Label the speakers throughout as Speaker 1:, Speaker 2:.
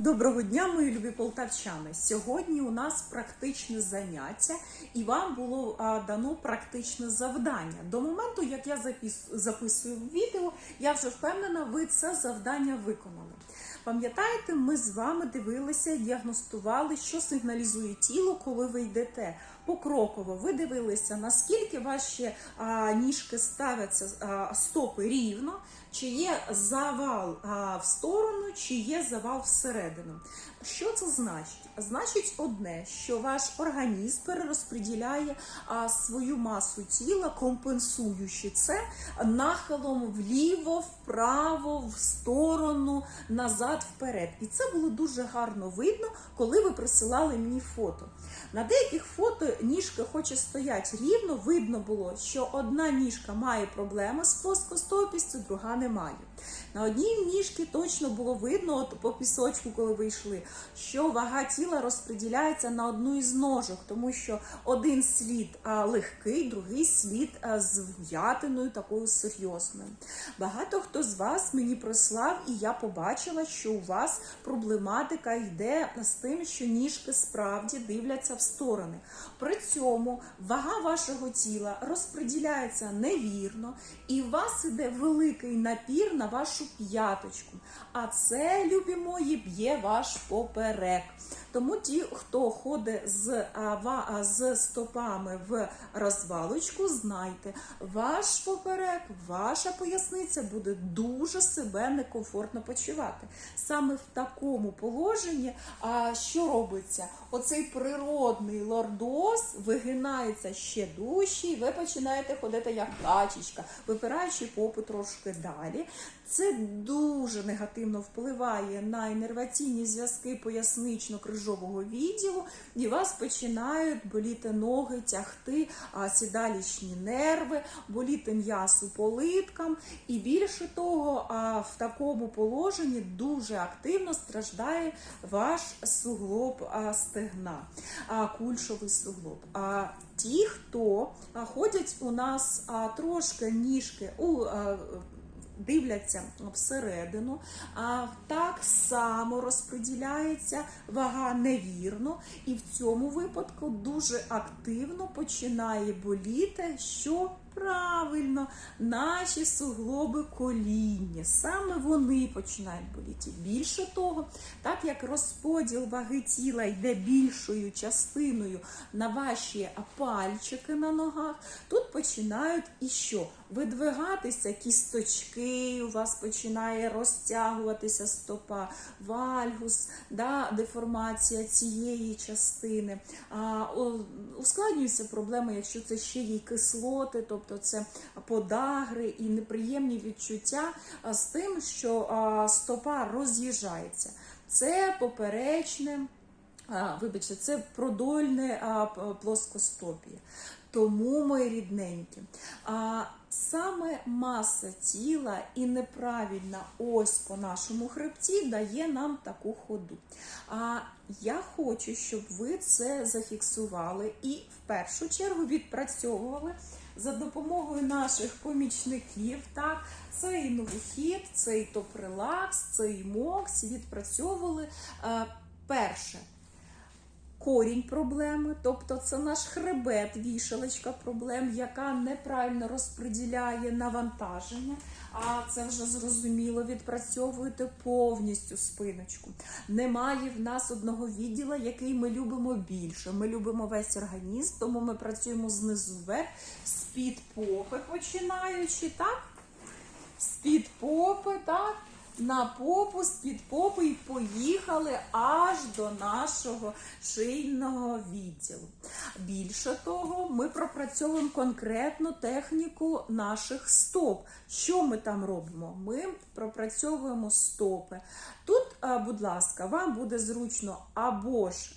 Speaker 1: Доброго дня, мої любі полтавчани. Сьогодні у нас практичне заняття, і вам було дано практичне завдання. До моменту, як я запис, записую відео, я вже впевнена, ви це завдання виконали. Пам'ятаєте, ми з вами дивилися, діагностували, що сигналізує тіло, коли ви йдете. Покроково ви дивилися, наскільки ваші а, ніжки ставляться а, стопи рівно, чи є завал а, в сторону, чи є завал всередину. Що це значить? Значить одне, що ваш організм перерозподіляє а, свою масу тіла, компенсуючи це нахилом вліво, вправо, в сторону, назад, вперед. І це було дуже гарно видно, коли ви присилали мені фото. На деяких фото ніжки хоче стоять рівно, видно було, що одна ніжка має проблеми з плоскостопістю, друга не має. На одній ніжці точно було видно, от по пісочку, коли ви йшли, що вага тіла розподіляється на одну із ножок, тому що один слід легкий, другий слід з в'ятиною такою серйозною. Багато хто з вас мені прислав, і я побачила, що у вас проблематика йде з тим, що ніжки справді дивляться в сторони. При цьому вага вашого тіла розподіляється невірно, і у вас іде великий напір на вашу п'яточку. А це, любі мої, б'є ваш поперек. Тому ті, хто ходить з, з стопами в розвалочку, знайте, ваш поперек, ваша поясниця буде дуже себе некомфортно почувати. Саме в такому положенні, що робиться? Оцей природний лордоз вигинається ще дужче, і ви починаєте ходити як качечка, випираючи попу трошки далі. Це дуже негативно впливає на інерваційні зв'язки пояснично-крижового відділу, і вас починають боліти ноги, тягти сідалічні нерви, боліти м'ясо по литкам. І більше того, в такому положенні дуже активно страждає ваш суглоб стегна, кульшовий суглоб. А, ті, хто ходять у нас трошки ніжки у дивляться всередину, а так само розподіляється вага невірно, і в цьому випадку дуже активно починає боліти, що правильно наші суглоби коління. Саме вони починають боліти. Більше того, так як розподіл ваги тіла йде більшою частиною на ваші пальчики на ногах, тут починають і що? Видвигатися кісточки, у вас починає розтягуватися стопа, вальгус, да, деформація цієї частини. А, ускладнюються проблеми, якщо це ще є кислоти, тобто це подагри і неприємні відчуття з тим, що стопа роз'їжджається. Це поперечне. Вибачте, це продольне а, п- плоскостопія. Тому, мої рідненькі, а, саме маса тіла і неправильна ось по нашому хребті дає нам таку ходу. А я хочу, щоб ви це зафіксували і в першу чергу відпрацьовували за допомогою наших помічників. Так, це і новохід, це і топрелакс, це і мокс. Відпрацьовували е, перше корінь проблеми, тобто це наш хребет, вішалочка проблем, яка неправильно розподіляє навантаження. А це вже зрозуміло, відпрацьовуєте повністю спиночку. Немає в нас одного відділа, який ми любимо більше. Ми любимо весь організм, тому ми працюємо знизу вверх, з-під попи починаючи, так? З-під попи, так? На попу, з-під попи і поїхали аж до нашого шийного відділу. Більше того, ми пропрацьовуємо конкретну техніку наших стоп. Що ми там робимо? Ми пропрацьовуємо стопи. Тут, будь ласка, вам буде зручно або ж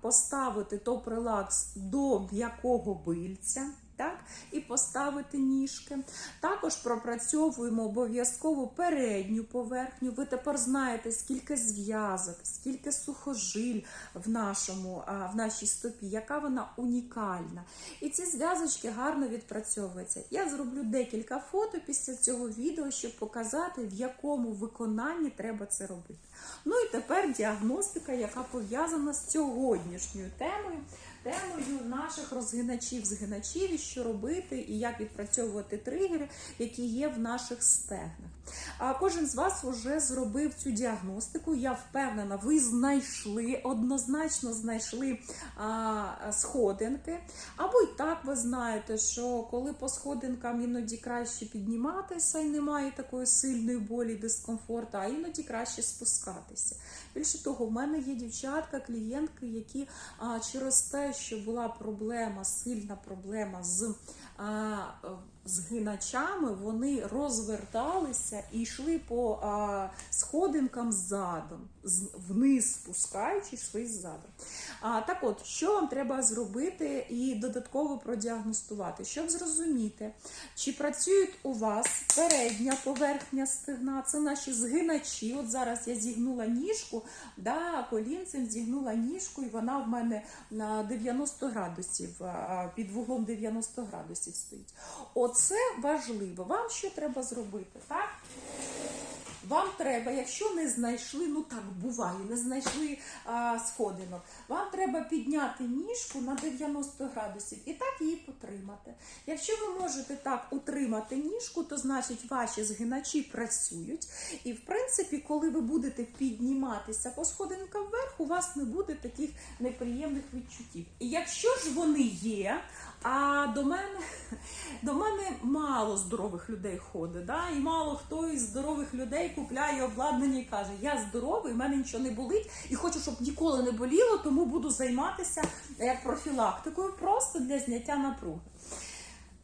Speaker 1: поставити топ-релакс до м'якого бильця. Так, і поставити ніжки. Також пропрацьовуємо обов'язково передню поверхню. Ви тепер знаєте, скільки зв'язок, скільки сухожиль в, нашому, в нашій стопі, яка вона унікальна. І ці зв'язочки гарно відпрацьовуються. Я зроблю декілька фото після цього відео, щоб показати, в якому виконанні треба це робити. Ну і тепер діагностика, яка пов'язана з сьогоднішньою темою темою наших розгиначів, згиначів, і що робити, і як відпрацьовувати тригери, які є в наших стегнах. А кожен з вас вже зробив цю діагностику. Я впевнена, ви знайшли, однозначно знайшли а, сходинки. Або й так ви знаєте, що коли по сходинкам іноді краще підніматися і немає такої сильної болі, дискомфорту, а іноді краще спускатися. Більше того, в мене є дівчатка, клієнтки, які а, через те, що була проблема, сильна проблема з а, згиначами, вони розверталися і йшли по а, сходинкам задом, вниз спускаючи, йшли ззаду. А, так от, що вам треба зробити і додатково продіагностувати, щоб зрозуміти, чи працюють у вас передня поверхня стегна, це наші згиначі. От зараз я зігнула ніжку, да, колінцем зігнула ніжку, і вона в мене на 90 градусів, під вуглом 90 градусів стоїть. Оце важливо. Вам що треба зробити? так? Вам треба, якщо не знайшли, ну так буває, не знайшли а, сходинок, вам треба підняти ніжку на 90 градусів і так її потримати. Якщо ви можете так утримати ніжку, то значить ваші згиначі працюють. І в принципі, коли ви будете підніматися по сходинкам вверх, у вас не буде таких неприємних відчуттів. І якщо ж вони є, а до мене до мене мало здорових людей ходить, да? і мало хто із здорових людей купляє обладнання і каже, я здоровий, в мене нічого не болить, і хочу, щоб ніколи не боліло, тому буду займатися як профілактикою просто для зняття напруги.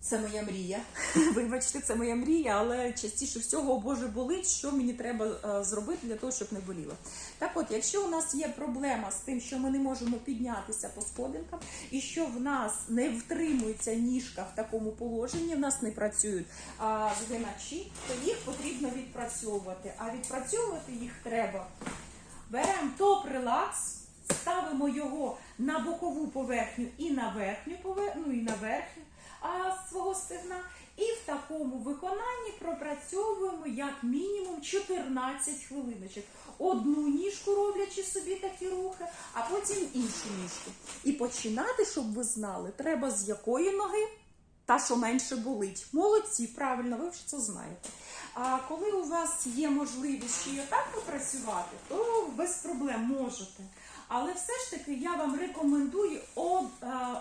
Speaker 1: Це моя мрія. Вибачте, це моя мрія, але частіше всього, о Боже, болить, що мені треба е, зробити для того, щоб не боліло. Так от, якщо у нас є проблема з тим, що ми не можемо піднятися по сходинкам, і що в нас не втримується ніжка в такому положенні, в нас не працюють згиначі, то їх потрібно відпрацьовувати. А відпрацьовувати їх треба. Беремо топ-релакс, ставимо його на бокову поверхню і на верхню поверхню, ну і на верхню а, свого стегна. І в такому виконанні пропрацьовуємо як мінімум 14 хвилиночок. Одну ніжку роблячи собі такі рухи, а потім іншу ніжку. І починати, щоб ви знали, треба з якої ноги, та що менше болить. Молодці, правильно, ви вже це знаєте. А коли у вас є можливість ще й отак попрацювати, то без проблем можете. Але все ж таки я вам рекомендую од,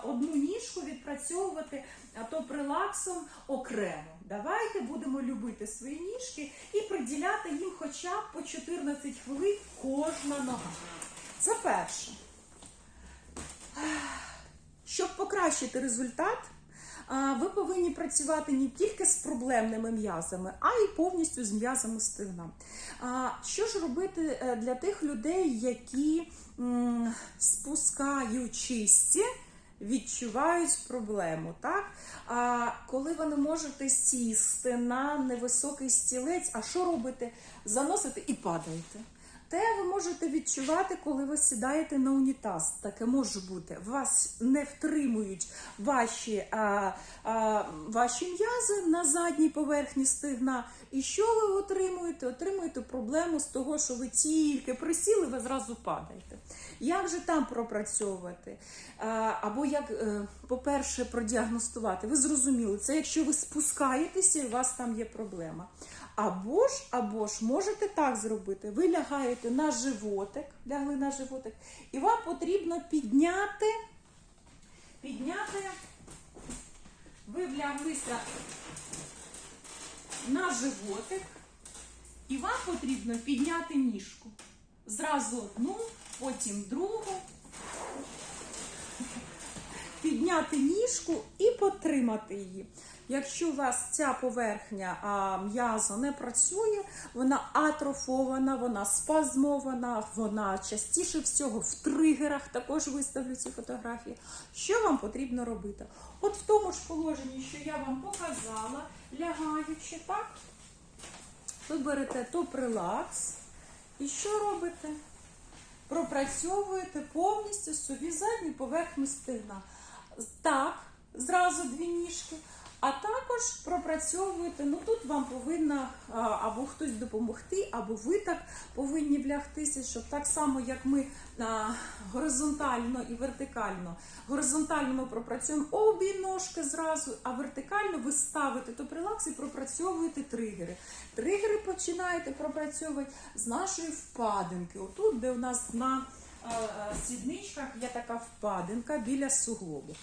Speaker 1: одну ніжку відпрацьовувати то прилаксом окремо. Давайте будемо любити свої ніжки і приділяти їм хоча б по 14 хвилин кожна нога. Це перше. Щоб покращити результат, ви повинні працювати не тільки з проблемними м'язами, а й повністю з м'язами стегна. А, Що ж робити е, для тих людей, які спускаючись, відчувають проблему? Так? А коли ви не можете сісти на невисокий стілець, а що робите? Заносите і падаєте. Те ви можете відчувати, коли ви сідаєте на унітаз. Таке може бути. Вас не втримують ваші, а, а, ваші м'язи на задній поверхні стигна. І що ви отримуєте? Отримуєте проблему з того, що ви тільки присіли, ви зразу падаєте. Як же там пропрацьовувати? А, або як, е, по-перше, продіагностувати? Ви зрозуміли, це якщо ви спускаєтеся і у вас там є проблема. Або ж, або ж можете так зробити. Ви лягаєте на животик, лягли на животик, і вам потрібно підняти, підняти, ви вляглися на животик, і вам потрібно підняти ніжку. Зразу одну, потім другу. Підняти ніжку і потримати її. Якщо у вас ця поверхня а, м'яза не працює, вона атрофована, вона спазмована, вона частіше всього в тригерах, також виставлю ці фотографії. Що вам потрібно робити? От в тому ж положенні, що я вам показала, лягаючи, так? Ви берете топ-релакс і що робите? Пропрацьовуєте повністю собі задню поверхню стегна. Так, зразу дві ніжки. А також пропрацьовуєте, ну тут вам повинна або хтось допомогти, або ви так повинні влягтися, щоб так само, як ми горизонтально і вертикально. Горизонтально ми пропрацюємо обі ножки зразу, а вертикально ви ставите то прилакс і пропрацьовуєте тригери. Тригери починаєте пропрацьовувати з нашої впадинки. Отут, де у нас на а, а, сідничках є така впадинка біля суглобу.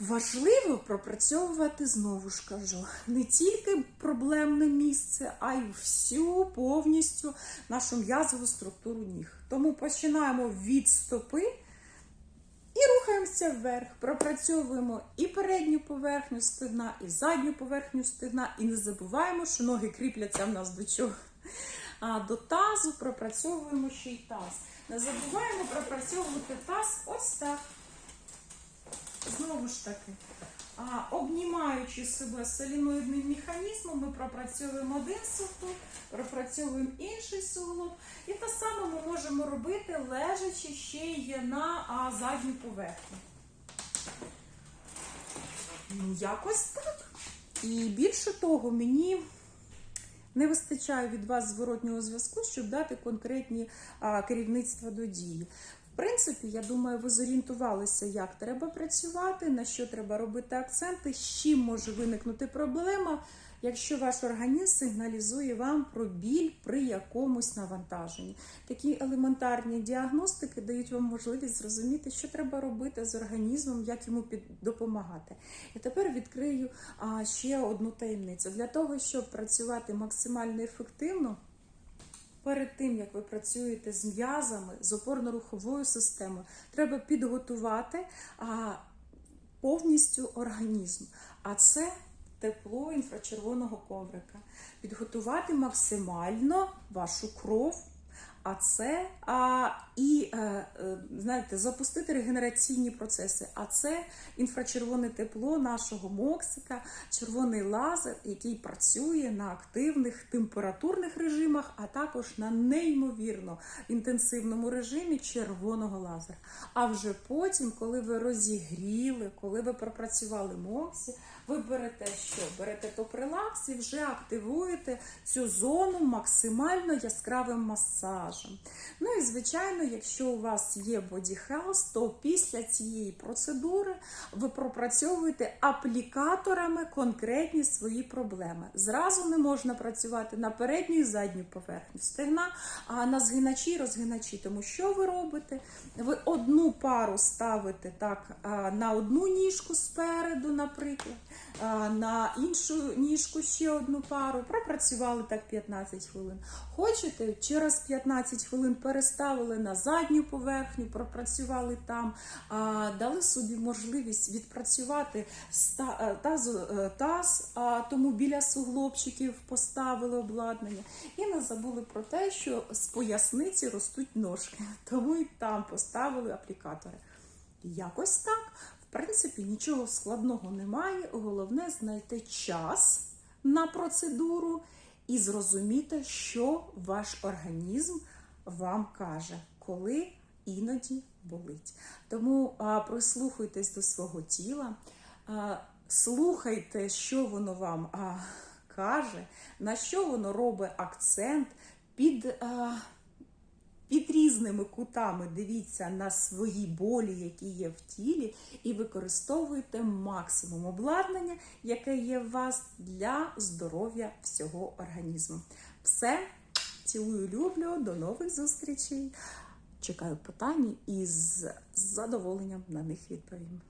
Speaker 1: Важливо пропрацьовувати, знову ж кажу, не тільки проблемне місце, а й всю повністю нашу м'язову структуру ніг. Тому починаємо від стопи і рухаємося вверх. Пропрацьовуємо і передню поверхню стегна, і задню поверхню стегна. І не забуваємо, що ноги кріпляться в нас до чого. А до тазу пропрацьовуємо ще й таз. Не забуваємо пропрацьовувати таз ось так. Знову ж таки, обнімаючи себе соліноїдним механізмом, ми пропрацьовуємо один суглоб, пропрацьовуємо інший суглоб. І те саме ми можемо робити, лежачи ще й на задню поверхню. Ну, якось так. І більше того, мені не вистачає від вас зворотнього зв'язку, щоб дати конкретні керівництва до дії. Принципі, я думаю, ви зорієнтувалися, як треба працювати, на що треба робити акценти, з чим може виникнути проблема, якщо ваш організм сигналізує вам про біль при якомусь навантаженні. Такі елементарні діагностики дають вам можливість зрозуміти, що треба робити з організмом, як йому допомагати. І тепер відкрию ще одну таємницю. Для того, щоб працювати максимально ефективно. Перед тим, як ви працюєте з м'язами, з опорно-руховою системою, треба підготувати а, повністю організм. А це тепло інфрачервоного коврика. Підготувати максимально вашу кров. А це а, і е, е, знаєте, запустити регенераційні процеси. А це інфрачервоне тепло нашого моксика, червоний лазер, який працює на активних температурних режимах, а також на неймовірно інтенсивному режимі червоного лазера. А вже потім, коли ви розігріли, коли ви пропрацювали моксі, ви берете що? Берете топ-релакс і вже активуєте цю зону максимально яскравим масажем. Ну і звичайно, якщо у вас є Health, то після цієї процедури ви пропрацьовуєте аплікаторами конкретні свої проблеми. Зразу не можна працювати на передню і задню поверхню стегна, а на згиначі і розгиначі. Тому що ви робите? Ви одну пару ставите так на одну ніжку спереду, наприклад на іншу ніжку ще одну пару. Пропрацювали так 15 хвилин. Хочете, через 15 хвилин переставили на задню поверхню, пропрацювали там, дали собі можливість відпрацювати таз, таз тому біля суглобчиків поставили обладнання. І не забули про те, що з поясниці ростуть ножки, тому і там поставили аплікатори. Якось так. В принципі, нічого складного немає. Головне знайти час на процедуру і зрозуміти, що ваш організм вам каже, коли іноді болить. Тому а, прислухайтесь до свого тіла, а, слухайте, що воно вам а, каже, на що воно робить акцент під. А, під різними кутами дивіться на свої болі, які є в тілі, і використовуйте максимум обладнання, яке є в вас для здоров'я всього організму. Все, цілую, люблю, до нових зустрічей. Чекаю питань і з задоволенням на них відповім.